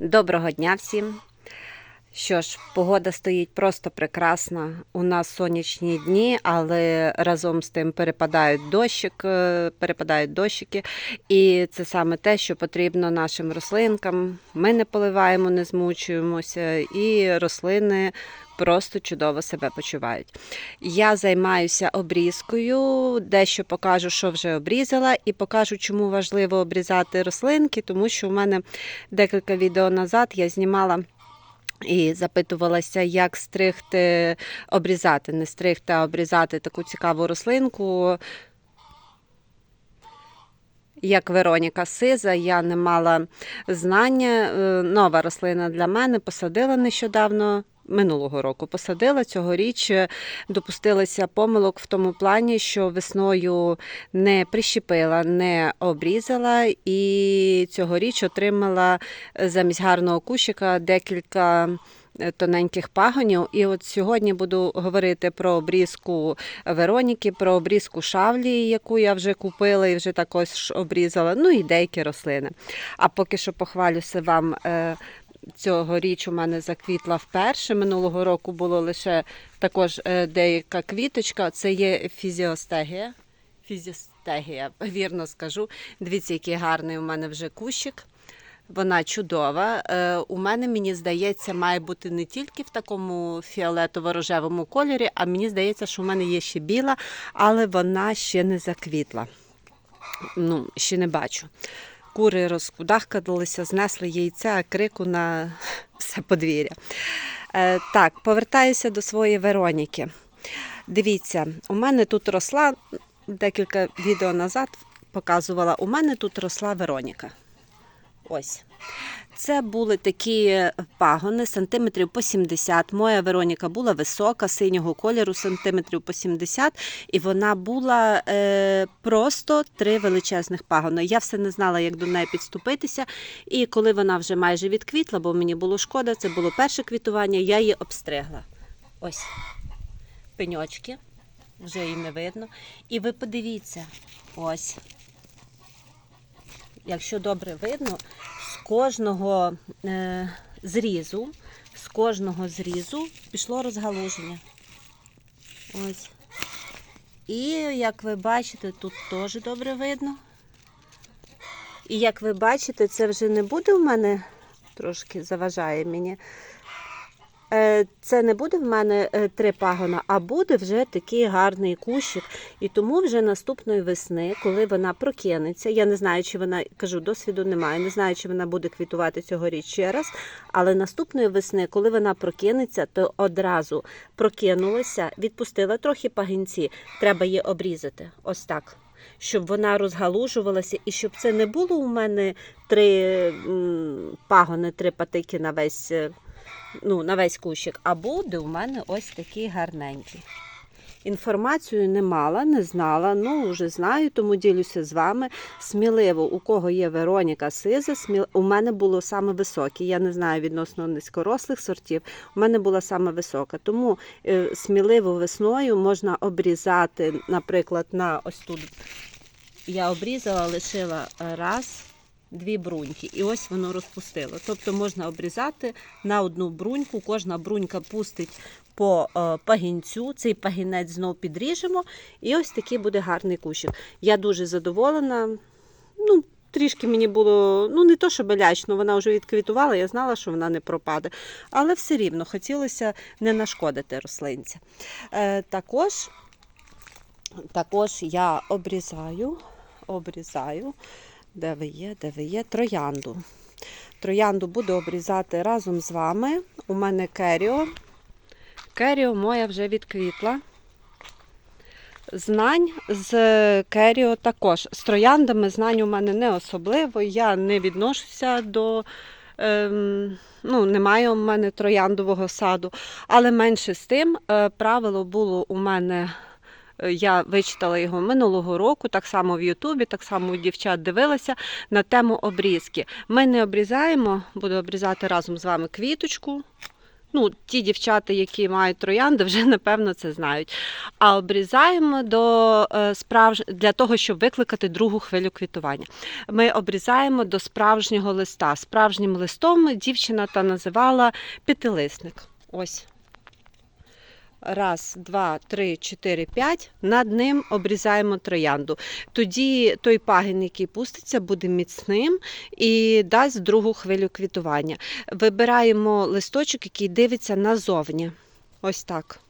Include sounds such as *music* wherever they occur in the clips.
Доброго дня всім. Що ж, погода стоїть просто прекрасна. У нас сонячні дні, але разом з тим перепадають дощик, е, перепадають дощики. І це саме те, що потрібно нашим рослинкам. Ми не поливаємо, не змучуємося, і рослини просто чудово себе почувають. Я займаюся обрізкою, дещо покажу, що вже обрізала, і покажу, чому важливо обрізати рослинки, тому що у мене декілька відео назад я знімала. І запитувалася, як стригти, обрізати, не стригти, а обрізати таку цікаву рослинку. Як Вероніка Сиза, я не мала знання. Е, Нова рослина для мене посадила нещодавно. Минулого року посадила цьогоріч, е, допустилася помилок в тому плані, що весною не прищепила, не обрізала, і цьогоріч отримала е, замість гарного кущика декілька е, тоненьких пагонів. І от сьогодні буду говорити про обрізку Вероніки, про обрізку шавлі, яку я вже купила і вже також обрізала, ну і деякі рослини. А поки що похвалюся вам. Цьогоріч у мене заквітла вперше. Минулого року було лише також е, деяка квіточка. Це є фізіостегія. Фізіостегія, вірно скажу. Дивіться, який гарний у мене вже кущик. Вона чудова. Е, У мене, мені здається, має бути не тільки в такому фіолетово-рожевому кольорі, а мені здається, що у мене є ще біла, але вона ще не заквітла. Ну, ще не бачу. Кури розкудахкалися, знесли яйця, крику на *laughs* все подвір'я. Е, так, повертаюся до своєї Вероніки. Дивіться, у мене тут росла декілька відео назад показувала, у мене тут росла Вероніка. Ось. Це були такі пагони сантиметрів по 70. Моя Вероніка була висока, синього кольору, сантиметрів по 70, і вона була е, просто три величезних пагони. Я все не знала, як до неї підступитися. І коли вона вже майже відквітла, бо мені було шкода, це було перше квітування, я її обстригла. Ось пеньочки, вже її не видно. І ви подивіться, ось. Якщо добре видно, з кожного е, зрізу, з кожного зрізу пішло розгалуження. Ось. І як ви бачите, тут теж добре видно. І як ви бачите, це вже не буде в мене, трошки заважає мені. Е, Це не буде в мене е, три пагона, а буде вже такий гарний кущик. І тому вже наступної весни, коли вона прокинеться, я не знаю, чи вона кажу, досвіду немає, не знаю, чи вона буде квітувати цьогоріч ще раз. Але наступної весни, коли вона прокинеться, то одразу прокинулася, відпустила трохи пагінці. Треба її обрізати. Ось так. Щоб вона розгалужувалася, і щоб це не було у мене три пагони, три патики на весь. Е, ну, на весь кущик, а буде у мене ось такий гарненький. Інформацію не мала, не знала, ну вже знаю, тому ділюся з вами. Сміливо, у кого є Вероніка Сиза, сміл... у мене було саме високе. Я не знаю відносно низькорослих сортів. У мене була саме висока. Тому е, сміливо весною можна обрізати, наприклад, на ось тут я обрізала, лишила раз, дві бруньки, і ось воно розпустило. Тобто можна обрізати на одну бруньку, кожна брунька пустить по е, пагінцю, цей пагінець знов підріжемо, і ось такий буде гарний кущик. Я дуже задоволена. Ну, Трішки мені було, ну не то, що лячно, вона вже відквітувала, я знала, що вона не пропаде. Але все рівно хотілося не нашкодити рослинці. Е, також, також я обрізаю, обрізаю, де ви є, де ви є, троянду. Троянду буду обрізати разом з вами. У мене керіо. Керіо моя вже відквітла. Знань з керіо також. З трояндами знань у мене не особливо. Я не відношуся до. Ем, ну, немає у мене трояндового саду. Але менше з тим, е, правило було у мене. Я вичитала його минулого року, так само в Ютубі, так само у дівчат дивилася на тему обрізки. Ми не обрізаємо, буду обрізати разом з вами квіточку, Ну, ті дівчата, які мають троянди, вже напевно це знають. А обрізаємо до е, справж... для того, щоб викликати другу хвилю квітування. Ми обрізаємо до справжнього листа. Справжнім листом дівчина та називала п'ятилисник. Ось. Раз, два, три, чотири, п'ять. Над ним обрізаємо троянду. Тоді той пагін, який пуститься, буде міцним і дасть другу хвилю квітування. Вибираємо листочок, який дивиться назовні. Ось так.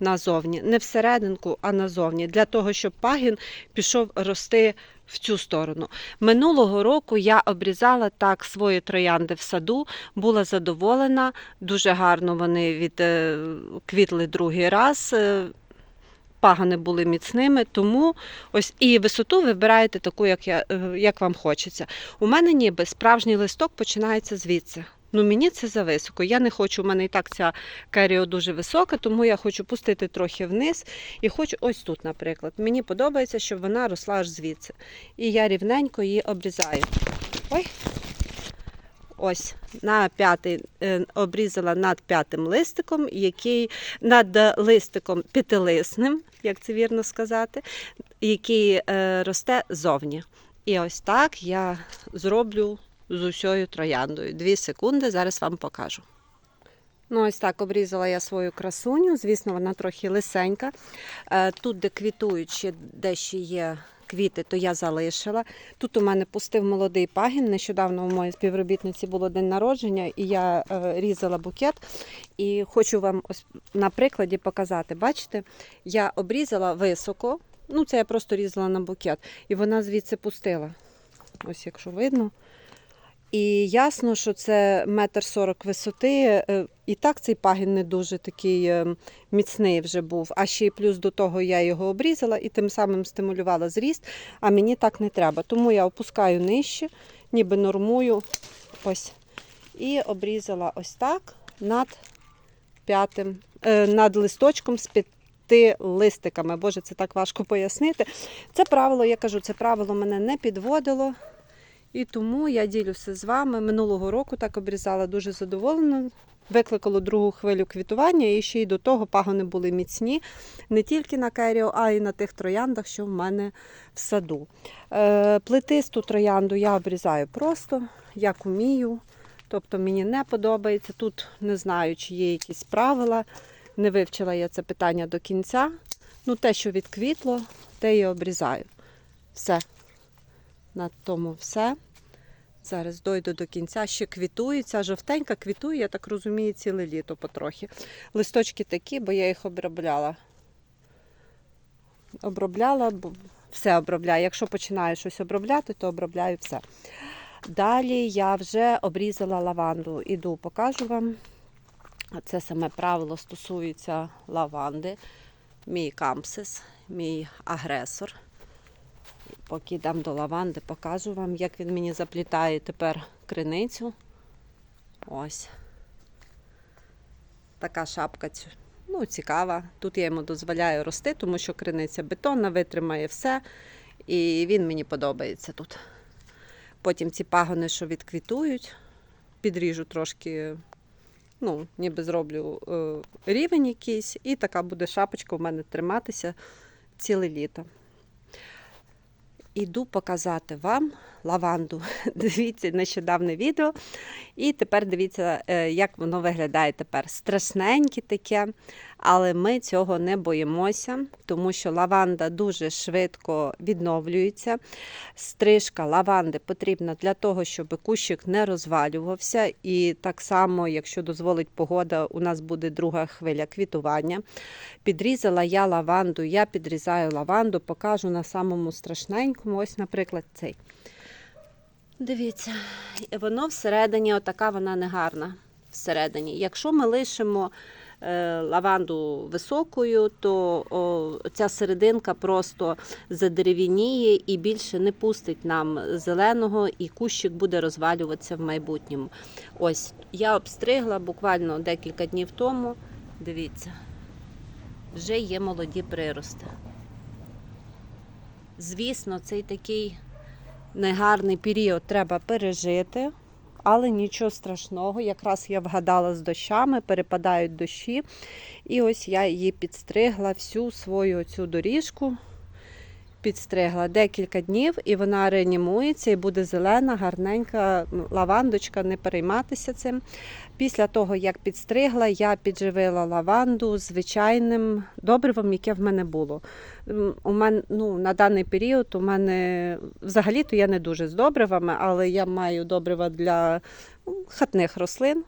Назовні. Не всерединку, а назовні. Для того, щоб пагін пішов рости в цю сторону. Минулого року я обрізала так свої троянди в саду, була задоволена. Дуже гарно вони від е, другий раз. е, Пагани були міцними, тому ось і висоту вибираєте таку, як, я, е, як вам хочеться. У мене ніби справжній листок починається звідси. Ну мені це зависоко. Я не хочу, у мене і так ця керіо дуже висока, тому я хочу пустити трохи вниз. І хочу ось тут, наприклад. Мені подобається, щоб вона росла аж звідси. І я рівненько її обрізаю. Ой. Ось на п'ятий е, обрізала над п'ятим листиком, який над листиком п'ятилисним, як це вірно сказати, який е, росте зовні. І ось так я зроблю з усьою трояндою. Дві секунди, зараз вам покажу. Ну, ось так обрізала я свою красуню. Звісно, вона трохи лисенька. Е, Тут, де квітують, ще де ще є квіти, то я залишила. Тут у мене пустив молодий пагін. Нещодавно у моєї співробітниці було день народження, і я е, різала букет. І хочу вам ось на прикладі показати. Бачите, я обрізала високо. Ну, це я просто різала на букет, і вона звідси пустила. Ось, якщо видно. І ясно, що це метр сорок висоти. Е, І так цей пагін не дуже такий е, міцний вже був. А ще й плюс до того я його обрізала і тим самим стимулювала зріст, а мені так не треба. Тому я опускаю нижче, ніби нормую. Ось. І обрізала ось так над п'ятим, е, над листочком з п'яти листиками. Боже, це так важко пояснити. Це правило, я кажу, це правило мене не підводило. І тому я ділюся з вами. Минулого року так обрізала дуже задоволена. Викликало другу хвилю квітування, і ще й до того пагони були міцні не тільки на керіо, а й на тих трояндах, що в мене в саду. Е, плетисту троянду я обрізаю просто, як умію. Тобто мені не подобається. Тут не знаю, чи є якісь правила. Не вивчила я це питання до кінця. Ну, те, що відквітло, те і обрізаю. Все. На тому все. Зараз дойду до кінця, ще квітується. Жовтенька квітує, я так розумію, ціле літо потрохи. Листочки такі, бо я їх обробляла. Обробляла, бо все обробляю. Якщо починаю щось обробляти, то обробляю все. Далі я вже обрізала лаванду. Іду, покажу вам. Це саме правило стосується лаванди. Мій кампсис, мій агресор. Поки йдемо до лаванди, покажу вам, як він мені заплітає тепер криницю. Ось. Така шапка ну, цікава. Тут я йому дозволяю рости, тому що криниця бетонна, витримає все. І він мені подобається тут. Потім ці пагони, що відквітують, підріжу трошки, ну, ніби зроблю е, рівень якийсь, і така буде шапочка в мене триматися ціле літо. Іду показати вам лаванду. *laughs* Дивіться нещодавне відео. І тепер дивіться, е, як воно виглядає тепер. Страшненьке таке, але ми цього не боїмося, тому що лаванда дуже швидко відновлюється. Стрижка лаванди потрібна для того, щоб кущик не розвалювався. І так само, якщо дозволить погода, у нас буде друга хвиля квітування. Підрізала я лаванду, я підрізаю лаванду, покажу на самому страшненькому. Ось, наприклад, цей. Дивіться, воно всередині, отака вона негарна. Всередині. Якщо ми лишимо лаванду високою, то о, ця серединка просто задеревініє і більше не пустить нам зеленого, і кущик буде розвалюватися в майбутньому. Ось я обстригла буквально декілька днів тому. Дивіться, вже є молоді прирости. Звісно, цей такий негарний період треба пережити, але нічого страшного. Якраз я вгадала з дощами, перепадають дощі. І ось я її підстригла всю свою цю доріжку. Підстригла декілька днів, і вона реанімується і буде зелена, гарненька лавандочка, не перейматися цим. Після того, як підстригла, я підживила лаванду звичайним добривом, яке в мене було. У мене ну, на даний період у мене взагалі-то я не дуже з добривами, але я маю добрива для хатних рослин.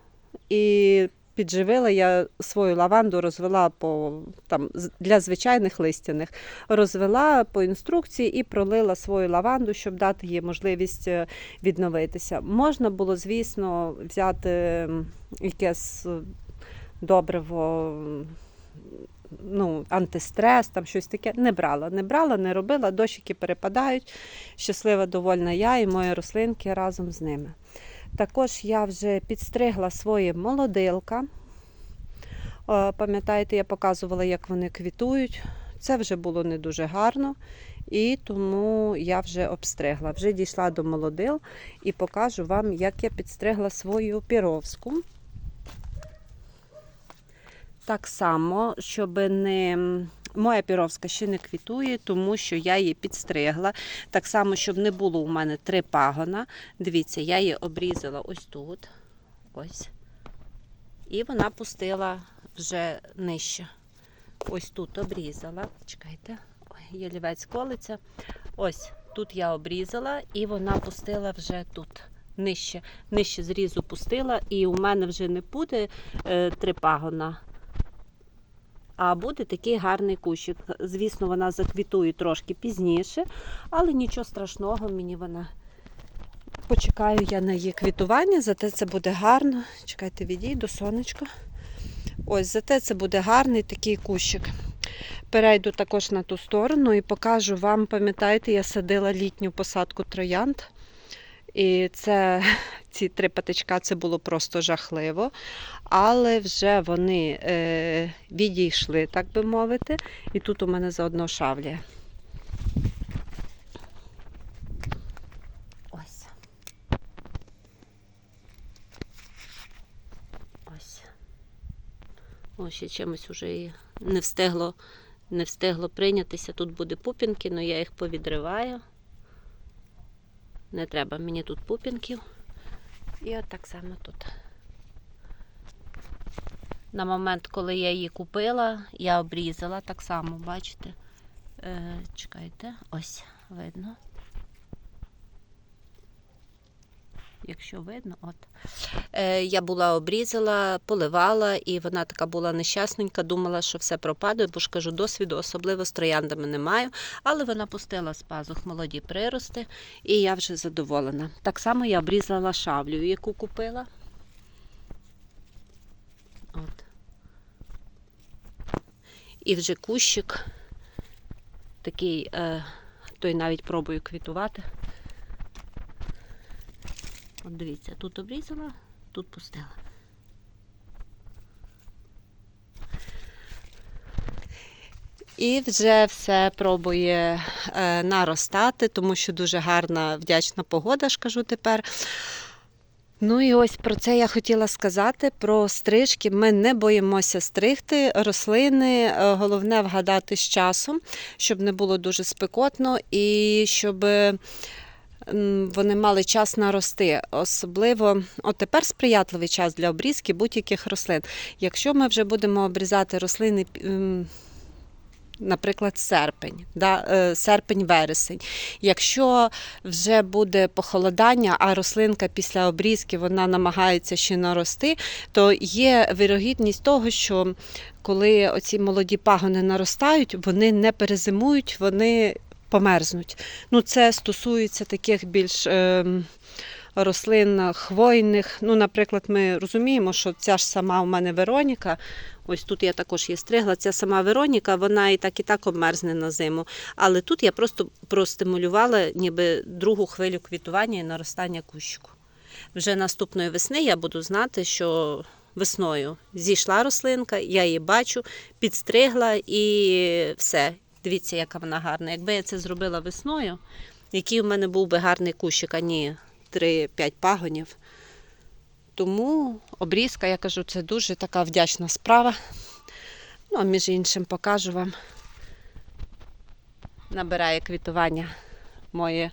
І підживила я свою лаванду, розвела по там для звичайних листяних, розвела по інструкції і пролила свою лаванду, щоб дати їй можливість е, відновитися. Можна було, звісно, взяти якесь е, добриво. Ну, антистрес, там щось таке не брала, не брала, не робила, дощики перепадають. Щаслива, довольна я і мої рослинки разом з ними. Також я вже підстригла своє молодилка. Пам'ятаєте, я показувала, як вони квітують. Це вже було не дуже гарно, і тому я вже обстригла. Вже дійшла до молодил і покажу вам, як я підстригла свою піровську. Так само, щоб не. Моя піровська ще не квітує, тому що я її підстригла. Так само, щоб не було у мене три пагона. Дивіться, я її обрізала ось тут. Ось. І вона пустила вже нижче. Ось тут обрізала. Чекайте, ой, ялівець колиться. Ось тут я обрізала, і вона пустила вже тут. Нижче, нижче зрізу пустила, і у мене вже не буде е, три пагона, а буде такий гарний кущик. Звісно, вона заквітує трошки пізніше, але нічого страшного, мені вона. Почекаю я на її квітування, зате це буде гарно. Чекайте, відійду, сонечко. Ось, зате це буде гарний такий кущик. Перейду також на ту сторону і покажу вам, пам'ятаєте, я садила літню посадку троянд. І це *laughs* ці три патичка це було просто жахливо. Але вже вони е, відійшли, так би мовити. І тут у мене заодно шавлія. Ось. Ось. Ось ще чимось уже і не встигло, не встигло прийнятися. Тут буде пупінки, але я їх повідриваю. Не треба мені тут пупінків. І от так само тут. На момент, коли я її купила, я обрізала так само, бачите? Е, чекайте, ось видно. Якщо видно, от. Е, я була обрізала, поливала, і вона така була нещасненька, думала, що все пропаде, бо ж кажу, досвіду, особливо з трояндами не маю. Але вона пустила з пазух молоді прирости, і я вже задоволена. Так само я обрізала шавлю, яку купила. От. І вже кущик такий, е, той навіть пробую квітувати. От дивіться, тут обрізала, тут пустила. І вже все пробує е, наростати, тому що дуже гарна, вдячна погода, ж кажу тепер. Ну і ось про це я хотіла сказати: про стрижки. Ми не боїмося стригти рослини. е, Головне вгадати з часом, щоб не було дуже спекотно і щоб м, вони мали час нарости. Особливо, от тепер сприятливий час для обрізки будь-яких рослин. Якщо ми вже будемо обрізати рослини. Наприклад, серпень, да, е, серпень-вересень. Якщо вже буде похолодання, а рослинка після обрізки вона намагається ще нарости, то є вирогідність того, що коли оці молоді пагони наростають, вони не перезимують, вони померзнуть. Ну, це стосується таких більш е, рослин хвойних. Ну, наприклад, ми розуміємо, що ця ж сама у мене Вероніка. Ось тут я також є стригла. Ця сама Вероніка, вона і так і так обмерзне на зиму. Але тут я просто простимулювала ніби другу хвилю квітування і наростання кущику. Вже наступної весни я буду знати, що весною зійшла рослинка, я її бачу, підстригла і все. Дивіться, яка вона гарна. Якби я це зробила весною, який у мене був би гарний кущик, а ні 3-5 пагонів, Тому обрізка, я кажу, це дуже така вдячна справа. Ну, а між іншим покажу вам. Набирає квітування мої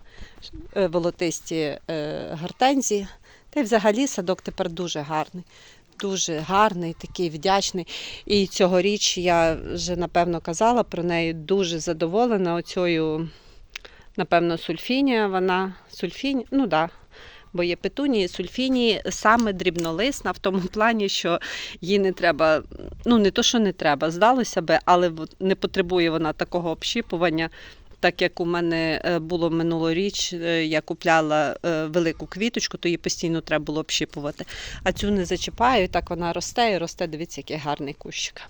е, волотисті е, гортензії. Та й взагалі садок тепер дуже гарний. Дуже гарний, такий вдячний. І цьогоріч я вже напевно казала про неї, дуже задоволена оцею, напевно, сульфінія. Вона сульфінія, ну так. Да. Бо є петунії, сульфінії саме дрібнолисна в тому плані, що їй не треба, ну не то, що не треба, здалося би, але не потребує вона такого общіпування. Так як у мене е, було минулоріч, е, я купляла е, велику квіточку, то її постійно треба було общіпувати. А цю не зачіпаю, і так вона росте і росте. Дивіться, який гарний кущик.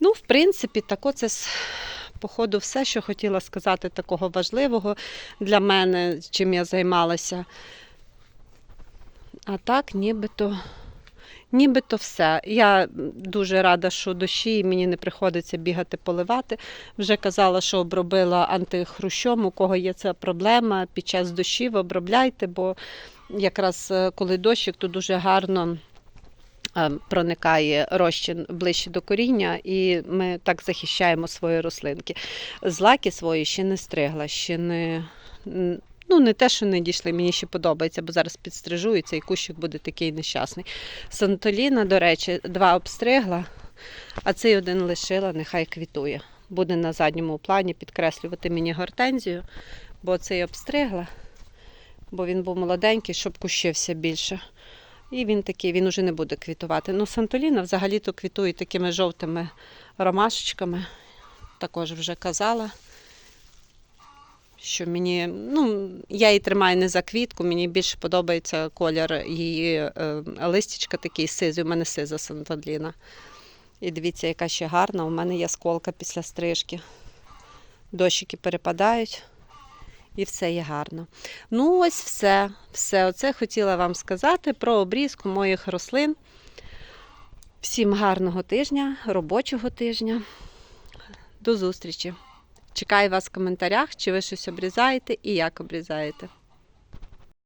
Ну, в принципі, тако це с- походу все, що хотіла сказати такого важливого для мене, чим я займалася. А так, нібито. Нібито все. Я дуже рада, що дощі мені не приходиться бігати поливати. Вже казала, що обробила антихрущом, у кого є ця проблема. Під час дощів обробляйте, бо якраз е, коли дощик, то дуже гарно е, проникає розчин ближче до коріння, і ми так захищаємо свої рослинки. Злаки свої ще не стригла, ще не. Ну, не те, що не дійшли, мені ще подобається, бо зараз підстрижу, і кущик буде такий нещасний. Сантоліна, до речі, два обстригла, а цей один лишила, нехай квітує. Буде на задньому плані підкреслювати мені гортензію, бо цей обстригла, бо він був молоденький, щоб кущився більше. І він такий, він уже не буде квітувати. Ну, Сантоліна взагалі-то квітує такими жовтими ромашечками. Також вже казала, що мені, ну, я її тримаю не за квітку, мені більше подобається колір її е, листячка такий сизий. У мене сиза Сантоліна. І дивіться, яка ще гарна. У мене є сколка після стрижки. Дощики перепадають. І все є гарно. Ну, ось все. Все. Оце хотіла вам сказати про обрізку моїх рослин. Всім гарного тижня, робочого тижня. До зустрічі. Чекаю вас в коментарях, чи ви щось обрізаєте і як обрізаєте.